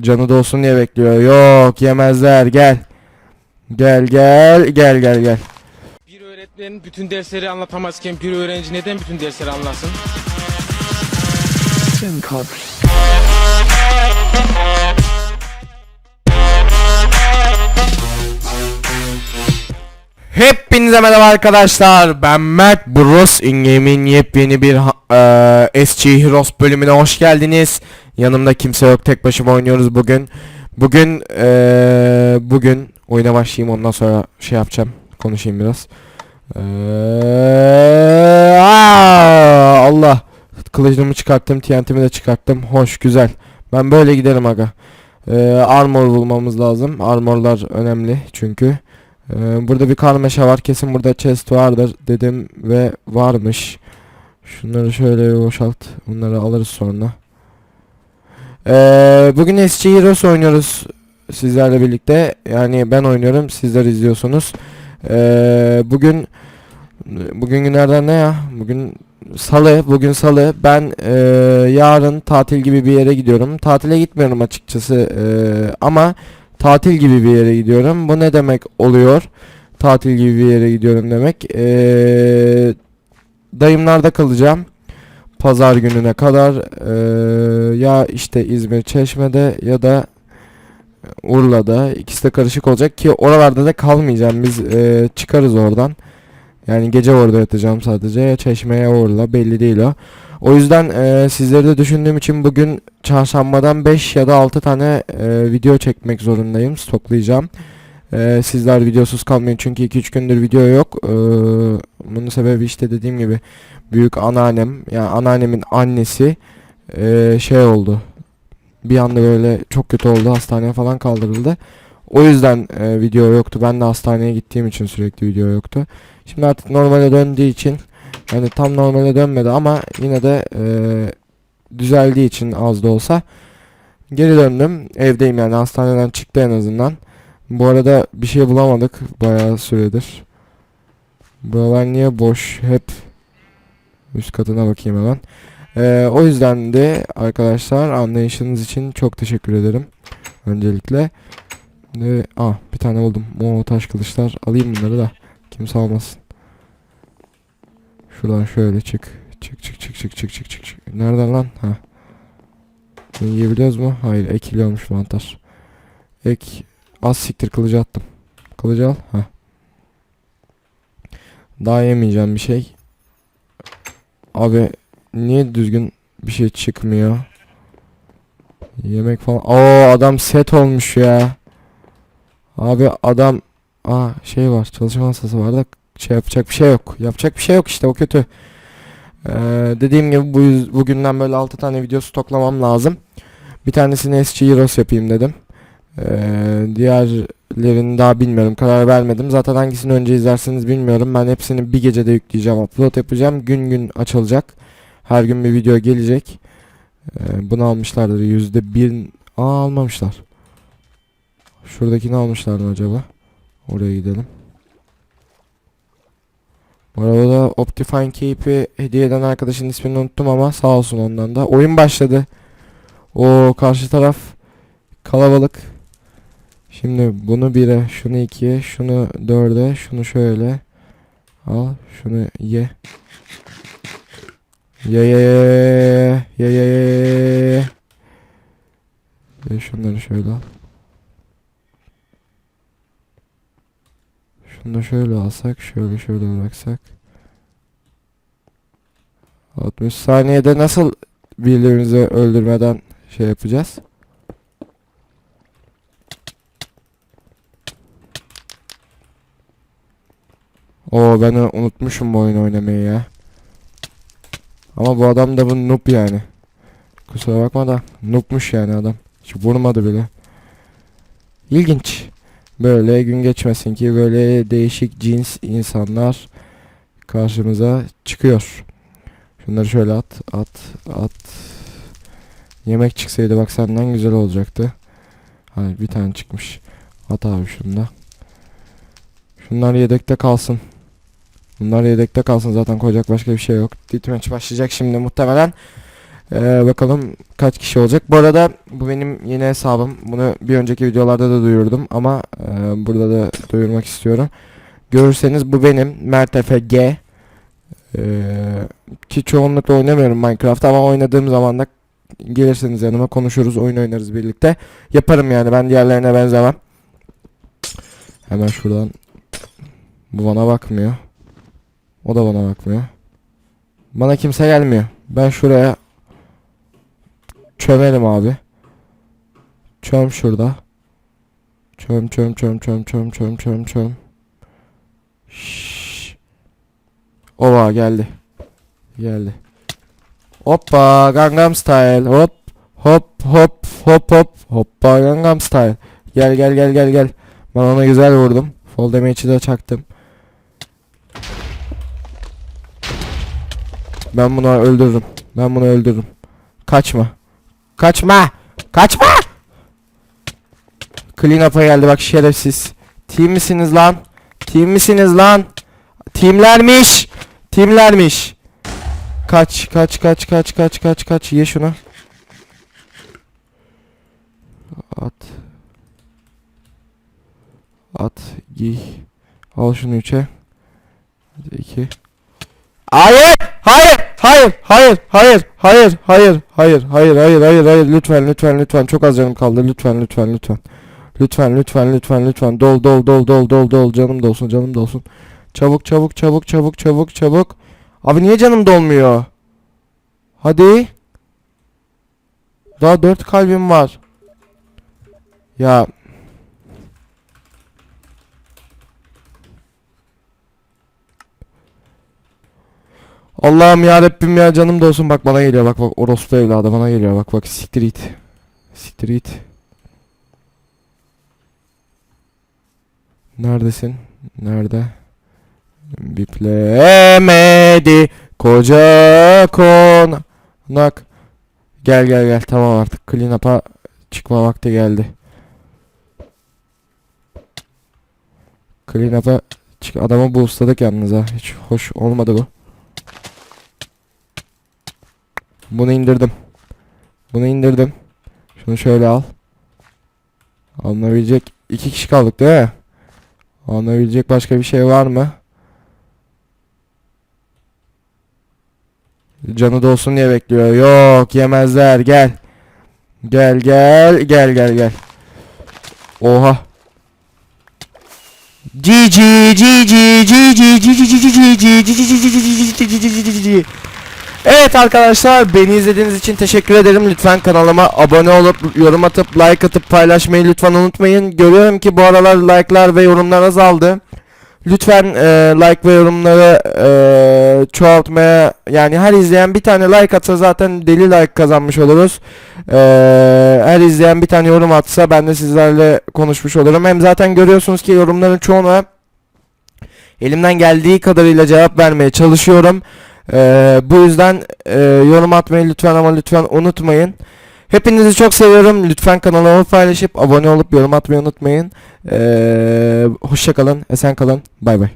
Canı dolsun diye bekliyor. Yok yemezler gel. Gel gel gel gel gel. Bir öğretmen bütün dersleri anlatamazken bir öğrenci neden bütün dersleri anlasın? Hepinize merhaba arkadaşlar. Ben Mert Bros In-Game'in yepyeni bir eee, SG Heroes bölümüne hoş geldiniz. Yanımda kimse yok. Tek başıma oynuyoruz bugün. Bugün eee, bugün oyuna başlayayım ondan sonra şey yapacağım. Konuşayım biraz. Aa, Allah. Kılıcımı çıkarttım. TNT'mi de çıkarttım. Hoş güzel. Ben böyle giderim aga. Eee, armor bulmamız lazım. Armorlar önemli çünkü. Ee, burada bir karmaşa var. Kesin burada chest vardır dedim ve varmış. Şunları şöyle boşalt. Bunları alırız sonra. Ee, bugün SG Heroes oynuyoruz sizlerle birlikte. Yani ben oynuyorum. Sizler izliyorsunuz. Ee, bugün bugün günlerden ne ya? Bugün salı. Bugün salı. Ben ee, yarın tatil gibi bir yere gidiyorum. Tatile gitmiyorum açıkçası. ee, ama tatil gibi bir yere gidiyorum. Bu ne demek oluyor? Tatil gibi bir yere gidiyorum demek. Ee, dayımlarda kalacağım. Pazar gününe kadar ee, ya işte İzmir Çeşme'de ya da Urla'da ikisi de karışık olacak ki oralarda da kalmayacağım. Biz ee, çıkarız oradan. Yani gece orada yatacağım sadece. Ya Çeşme ya Urla belli değil o. O yüzden ee, sizleri de düşündüğüm için bugün çarşambadan 5 ya da 6 tane e, video çekmek zorundayım. Stoklayacağım. E, sizler videosuz kalmayın çünkü 2-3 gündür video yok. E, bunun sebebi işte dediğim gibi büyük anneannem yani anneannemin annesi e, şey oldu. Bir anda böyle çok kötü oldu. Hastaneye falan kaldırıldı. O yüzden e, video yoktu. Ben de hastaneye gittiğim için sürekli video yoktu. Şimdi artık normale döndüğü için yani tam normale dönmedi ama yine de e, düzeldiği için az da olsa geri döndüm. Evdeyim yani hastaneden çıktı en azından. Bu arada bir şey bulamadık bayağı süredir. Buralar niye boş hep üst katına bakayım hemen. Ee, o yüzden de arkadaşlar anlayışınız için çok teşekkür ederim. Öncelikle. Ee, ah bir tane buldum. O taş kılıçlar alayım bunları da. Kimse almasın. Şuradan şöyle çık. Çık çık çık çık çık çık çık. Nereden lan? Ha. Yiyebiliyoruz mu? Hayır ekiliyormuş mantar. Ek. Az siktir kılıcı attım. Kılıcı al. Ha. Daha yemeyeceğim bir şey. Abi niye düzgün bir şey çıkmıyor? Yemek falan. Oo adam set olmuş ya. Abi adam Aa şey var çalışma masası var da şey yapacak bir şey yok. Yapacak bir şey yok işte o kötü. Ee, dediğim gibi bu yüz- bugünden böyle 6 tane video stoklamam lazım. Bir tanesini SG Heroes yapayım dedim. Ee, diğerlerini daha bilmiyorum. Karar vermedim. Zaten hangisini önce izlersiniz bilmiyorum. Ben hepsini bir gecede yükleyeceğim. Upload yapacağım. Gün gün açılacak. Her gün bir video gelecek. Ee, bunu almışlardır. Yüzde bir... Aa almamışlar. Şuradakini almışlar mı acaba? Oraya gidelim. Bu arada Optifine Cape'i hediye eden arkadaşın ismini unuttum ama sağ olsun ondan da. Oyun başladı. O karşı taraf kalabalık. Şimdi bunu 1'e, şunu 2'ye, şunu 4'e, şunu şöyle. Al, şunu ye. Ye ye ye ye ye ye ye şunları şöyle al. Şunu da şöyle alsak, şöyle şöyle bıraksak. 60 saniyede nasıl birbirimizi öldürmeden şey yapacağız? Oo ben unutmuşum bu oyunu oynamayı ya. Ama bu adam da bu noob yani. Kusura bakma da noobmuş yani adam. Hiç vurmadı bile. İlginç. Böyle gün geçmesin ki böyle değişik cins insanlar karşımıza çıkıyor. Şunları şöyle at, at, at. Yemek çıksaydı bak senden güzel olacaktı. Hayır bir tane çıkmış. At abi şunu da. Şunlar yedekte kalsın. Bunlar yedekte kalsın zaten koyacak başka bir şey yok. Deathmatch başlayacak şimdi muhtemelen. Ee, bakalım kaç kişi olacak. Bu arada bu benim yeni hesabım. Bunu bir önceki videolarda da duyurdum ama e, burada da duyurmak istiyorum. Görürseniz bu benim Mert Efe G. Ee, ki çoğunlukla oynamıyorum Minecraft ama oynadığım zaman da gelirseniz yanıma konuşuruz, oyun oynarız birlikte. Yaparım yani ben diğerlerine benzemem. Hemen şuradan bu bana bakmıyor. O da bana bakmıyor. Bana kimse gelmiyor. Ben şuraya çömelim abi. Çöm şurada. Çöm çöm çöm çöm çöm çöm çöm çöm. Şşş. Ova geldi. Geldi. Hoppa Gangnam Style. Hop hop hop hop hop. Hoppa Gangnam Style. Gel gel gel gel gel. Ben ona güzel vurdum. Fall damage'i de çaktım. Ben bunu öldürürüm. Ben bunu öldürürüm. Kaçma. Kaçma. Kaçma. Clean up'a geldi bak şerefsiz. Team misiniz lan? Team misiniz lan? Teamlermiş. Teamlermiş. Kaç kaç kaç kaç kaç kaç kaç ye şunu. At. At giy. Al şunu üçe. Hadi iki. Hayır! Hayır! Hayır! Hayır! Hayır! Hayır! Hayır! Hayır! Hayır! Hayır! Hayır! Hayır! Lütfen! Lütfen! Lütfen! Çok az canım kaldı. Lütfen! Lütfen! Lütfen! Lütfen! Lütfen! Lütfen! Lütfen! Dol! Dol! Dol! Dol! Dol! Dol! Canım dolsun! Canım dolsun! Çabuk! Çabuk! Çabuk! Çabuk! Çabuk! Çabuk! Abi niye canım dolmuyor? Hadi. Daha dört kalbim var. Ya Allah'ım ya Rabbim ya canım da olsun bak bana geliyor bak bak orospu evladı bana geliyor bak bak siktir it. Siktir it. Neredesin? Nerede? Biplemedi koca konak. Gel gel gel tamam artık clean up'a çıkma vakti geldi. Clean up'a çık adamı boostladık yalnız ha. Hiç hoş olmadı bu. Bunu indirdim. Bunu indirdim. Şunu şöyle al. Alınabilecek iki kişi kaldık değil mi? Alınabilecek başka bir şey var mı? Canı dolsun diye bekliyor. Yok yemezler gel. Gel gel gel gel gel. Oha. GG GG GG GG GG GG Evet arkadaşlar beni izlediğiniz için teşekkür ederim. Lütfen kanalıma abone olup yorum atıp like atıp paylaşmayı lütfen unutmayın. Görüyorum ki bu aralar like'lar ve yorumlar azaldı. Lütfen e, like ve yorumları e, çoğaltmaya yani her izleyen bir tane like atsa zaten deli like kazanmış oluruz. E, her izleyen bir tane yorum atsa ben de sizlerle konuşmuş olurum. Hem zaten görüyorsunuz ki yorumların çoğuna elimden geldiği kadarıyla cevap vermeye çalışıyorum. E, bu yüzden e, yorum atmayı lütfen ama lütfen unutmayın. Hepinizi çok seviyorum. Lütfen kanalımı paylaşıp abone olup yorum atmayı unutmayın. Ee, hoşça kalın, esen kalın. Bay bay.